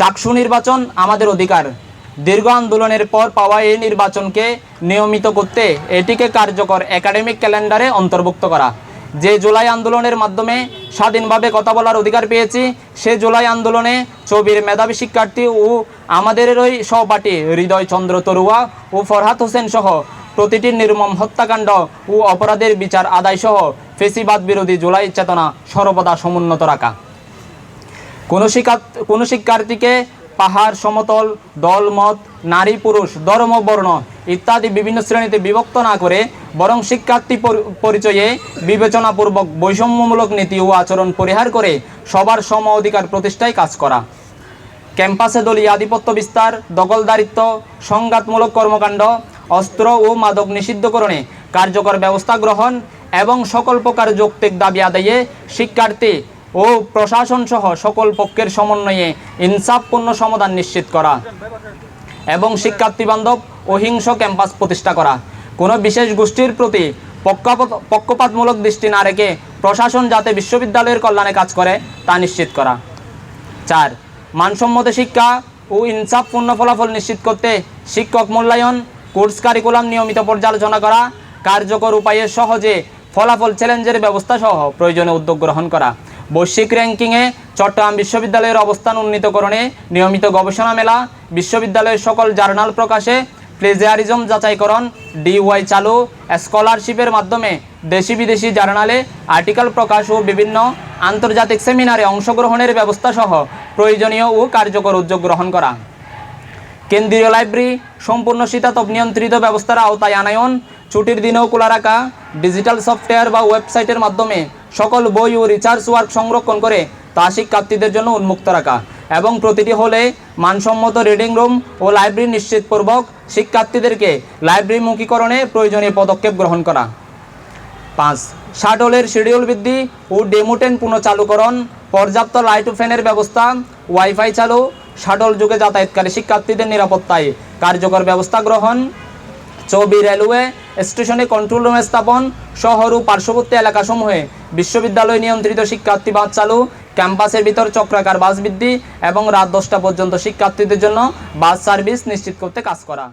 চাকসু নির্বাচন আমাদের অধিকার। দীর্ঘ আন্দোলনের পর পাওয়া এই নির্বাচনকে নিয়মিত করতে এটিকে কার্যকর একাডেমিক ক্যালেন্ডারে অন্তর্ভুক্ত করা। যে জুলাই আন্দোলনের মাধ্যমে স্বাধীনভাবে কথা বলার অধিকার পেয়েছি, সে জুলাই আন্দোলনে ছবির মেধাবী শিক্ষার্থী ও আমাদেরই সহপাঠী হৃদয় চন্দ্র তরুয়া ও ফরহাদ হোসেন সহ প্রতিটি নির্মম হত্যাকাণ্ড ও অপরাধের বিচার আদায় সহ ফেসিবাদ বিরোধী জুলাই চেতনা সর্বদা সমুন্নত রাখা। কোনো কোনো শিক্ষার্থীকে পাহাড়, সমতল, দল, মত, নারী, পুরুষ, ধর্ম, বর্ণ ইত্যাদি বিভিন্ন শ্রেণীতে বিভক্ত না করে বরং শিক্ষার্থী পরিচয়ে বিবেচনাপূর্বক বৈষম্যমূলক নীতি ও আচরণ পরিহার করে সবার সম অধিকার প্রতিষ্ঠায় কাজ করা। ক্যাম্পাসে দলীয় আধিপত্য বিস্তার দখলদারিত্ব সংঘাতমূলক কর্মকাণ্ড, অস্ত্র ও মাদক নিষিদ্ধকরণে কার্যকর ব্যবস্থা গ্রহণ এবং সকল প্রকার যৌক্তিক দাবি আদায়ে শিক্ষার্থী ও প্রশাসন সহ সকল পক্ষের সমন্বয়ে ইনসাফপূর্ণ সমাধান নিশ্চিত করা এবং শিক্ষার্থী বান্ধব অহিংস ক্যাম্পাস প্রতিষ্ঠা করা। কোনো বিশেষ গোষ্ঠীর প্রতি পক্ষপাত- পক্ষপাতমূলক দৃষ্টি না রেখে প্রশাসন যাতে বিশ্ববিদ্যালয়ের কল্যাণে কাজ করে, তা নিশ্চিত করা। চার, মানসম্মত শিক্ষা ও ইনসাফপূর্ণ ফলাফল নিশ্চিত করতে শিক্ষক মূল্যায়ন, কোর্স কারিকুলাম নিয়মিত পর্যালোচনা করা, কার্যকর উপায়ে সহজে ফলাফল চ্যালেঞ্জের ব্যবস্থা সহ প্রয়োজনীয় উদ্যোগ গ্রহণ করা। বৈশ্বিক র্যাঙ্কিংয়ে চট্টগ্রাম বিশ্ববিদ্যালয়ের অবস্থান উন্নীতকরণে নিয়মিত গবেষণা মেলা, বিশ্ববিদ্যালয়ের সকল জার্নাল প্রকাশে, প্লেজিয়ারিজম যাচাইকরণ, ডিওয়াই চালু, স্কলারশিপের মাধ্যমে দেশি বিদেশি জার্নালে আর্টিকেল প্রকাশ ও বিভিন্ন আন্তর্জাতিক সেমিনারে অংশগ্রহণের ব্যবস্থা সহ প্রয়োজনীয় ও কার্যকর উদ্যোগ গ্রহণ করা। কেন্দ্রীয় লাইব্রেরি, সম্পূর্ণ শীতাতপ নিয়ন্ত্রিত ব্যবস্থার আওতায় আনায়ন, ছুটির দিনেও খোলা রাখা, ডিজিটাল সফটওয়্যার বা ওয়েবসাইটের মাধ্যমে সকল বই ও রিসার্চ ওয়ার্ক সংরক্ষণ করে তা শিক্ষার্থীদের জন্য উন্মুক্ত রাখা। এবং প্রতিটি হলে মানসম্মত রিডিং রুম ও লাইব্রেরি নিশ্চিতপূর্বক শিক্ষার্থীদেরকে লাইব্রেরিমুখীকরণে প্রয়োজনীয় পদক্ষেপ গ্রহণ করা। পাঁচ শাটলের শিডিউল বৃদ্ধি ও ডেমোটেন পুনঃচালুকরণ পর্যাপ্ত লাইট ফ্যানের ব্যবস্থা ওয়াইফাই চালু শাটল যুগে যাতায়াতকারী শিক্ষার্থীদের নিরাপত্তায় কার্যকর ব্যবস্থা গ্রহণ চৌবি রেলওয়ে, স্টেশনে কন্ট্রোল রুম স্থাপন, শহর ও পার্শ্ববর্তী এলাকাসমূহে বিশ্ববিদ্যালয় নিয়ন্ত্রিত শিক্ষার্থী বাস চালু, ক্যাম্পাসের ভিতর চক্রাকার বাস বৃদ্ধি এবং রাত দশটা পর্যন্ত শিক্ষার্থীদের জন্য বাস সার্ভিস নিশ্চিত করতে কাজ করা।